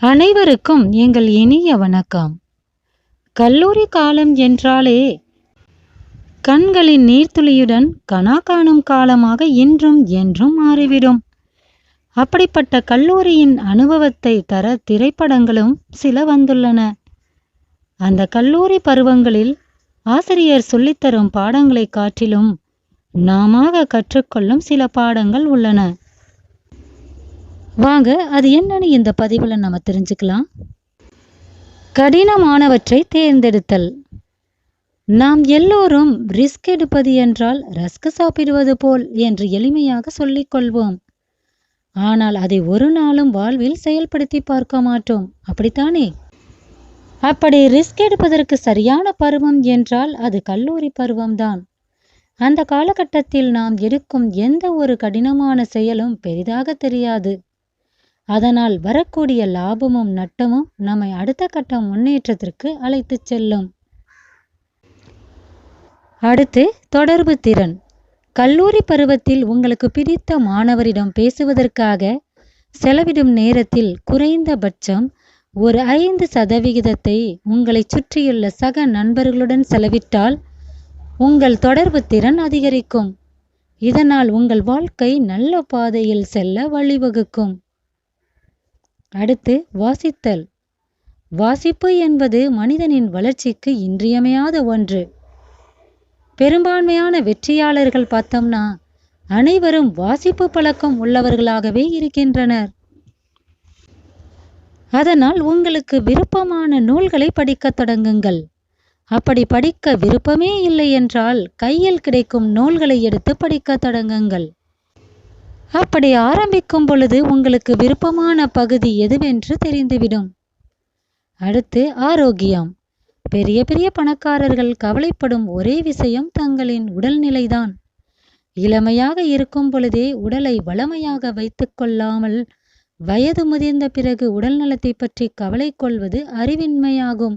அனைவருக்கும் எங்கள் இனிய வணக்கம். கல்லூரி காலம் என்றாலே கண்களின் நீர்த்துளியுடன் கனா காணும் காலமாக இன்றும் என்றும் மாறிவிடும். அப்படிப்பட்ட கல்லூரியின் அனுபவத்தை தர திரைப்படங்களும் சில வந்துள்ளன. அந்த கல்லூரி பருவங்களில் ஆசிரியர் சொல்லித்தரும் பாடங்களை காட்டிலும் நாமாக கற்றுக்கொள்ளும் சில பாடங்கள் உள்ளன. வாங்க அது என்னன்னு இந்த பதிவில் நம்ம தெரிஞ்சுக்கலாம். கடினமானவற்றை தேர்ந்தெடுத்தல். நாம் எல்லோரும் ரிஸ்க் எடுப்பது என்றால் ரஸ்க் சாப்பிடுவது போல் என்று எளிமையாக சொல்லிக் கொள்வோம். ஆனால் அதை ஒரு நாளும் வாழ்வில் செயல்படுத்தி பார்க்க மாட்டோம். அப்படித்தானே? அப்படி ரிஸ்க் எடுப்பதற்கு சரியான பருவம் என்றால் அது கல்லூரி பருவம்தான். அந்த காலகட்டத்தில் நாம் எடுக்கும் எந்த ஒரு கடினமான செயலும் பெரிதாக தெரியாது. அதனால் வரக்கூடிய லாபமும் நட்டமும் நம்மை அடுத்த கட்ட முன்னேற்றத்திற்கு அழைத்துச் செல்லும். அடுத்து தொடர்பு திறன். கல்லூரி பருவத்தில் உங்களுக்கு பிடித்த மாணவரிடம் பேசுவதற்காக செலவிடும் நேரத்தில் குறைந்தபட்சம் ஒரு ஐந்து சதவிகிதத்தை உங்களை சுற்றியுள்ள சக நண்பர்களுடன் செலவிட்டால் உங்கள் தொடர்பு திறன் அதிகரிக்கும். இதனால் உங்கள் வாழ்க்கை நல்ல பாதையில் செல்ல வழிவகுக்கும். அடுத்து வாசித்தல். வாசிப்பு என்பது மனிதனின் வளர்ச்சிக்கு இன்றியமையாத ஒன்று. பெரும்பான்மையான வெற்றியாளர்கள் பார்த்தோம்னா அனைவரும் வாசிப்பு பழக்கம் உள்ளவர்களாகவே இருக்கின்றனர். அதனால் உங்களுக்கு விருப்பமான நூல்களை படிக்கத் தொடங்குங்கள். அப்படி படிக்க விருப்பமே இல்லை என்றால் கையில் கிடைக்கும் நூல்களை எடுத்து படிக்கத் தொடங்குங்கள். அப்படி ஆரம்பிக்கும் பொழுது உங்களுக்கு விருப்பமான பகுதி எதுவென்று தெரிந்துவிடும். அடுத்து ஆரோக்கியம். பெரிய பெரிய பணக்காரர்கள் கவலைப்படும் ஒரே விஷயம் தங்களின் உடல்நிலைதான். இளமையாக இருக்கும் பொழுதே உடலை வளமையாக வைத்துக்கொள்ளாமல் வயது முதிர்ந்த பிறகு உடல் நலத்தை பற்றி கவலை கொள்வது அறிவின்மையாகும்.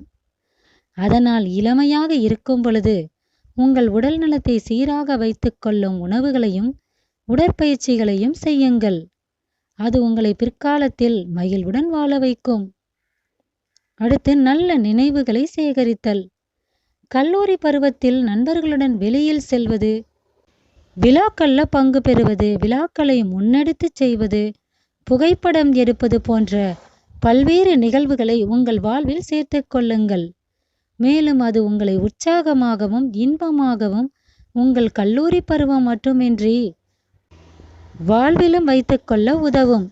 அதனால் இளமையாக இருக்கும் பொழுது உங்கள் உடல் நலத்தை சீராக வைத்துக்கொள்ளும் உணவுகளையும் உடற்பயிற்சிகளையும் செய்யுங்கள். அது உங்களை பிற்காலத்தில் மகிழ்வுடன் வாழ வைக்கும். அடுத்து நல்ல நினைவுகளை சேகரித்தல். கல்லூரி பருவத்தில் நண்பர்களுடன் வெளியில் செல்வது. விழாக்கள்ல பங்கு பெறுவது விழாக்களை முன்னெடுத்து செய்வது புகைப்படம் எடுப்பது போன்ற பல்வேறு நிகழ்வுகளை உங்கள் வாழ்வில் சேர்த்து கொள்ளுங்கள். மேலும் அது உங்களை உற்சாகமாகவும் இன்பமாகவும் உங்கள் கல்லூரி பருவம் மட்டுமின்றி வாழ்விலும் வைத்துக்கொள்ள உதவும்.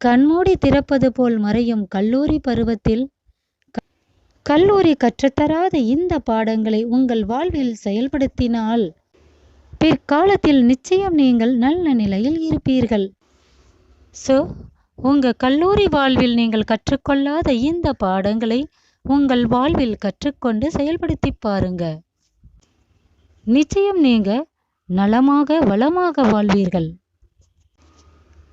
கண்மூடி திறப்பது போல் மறையும் கல்லூரி பருவத்தில் கல்லூரி கற்றுத்தராத இந்த பாடங்களை உங்கள் வாழ்வில் செயல்படுத்தினால் பிற்காலத்தில் நிச்சயம் நீங்கள் நல்ல நிலையில் இருப்பீர்கள். ஸோ உங்கள் கல்லூரி வாழ்வில் நீங்கள் கற்றுக்கொள்ளாத இந்த பாடங்களை உங்கள் வாழ்வில் கற்றுக்கொண்டு செயல்படுத்தி பாருங்க. நிச்சயம் நீங்க நலமாக வளமாக வாழ்வீர்கள்.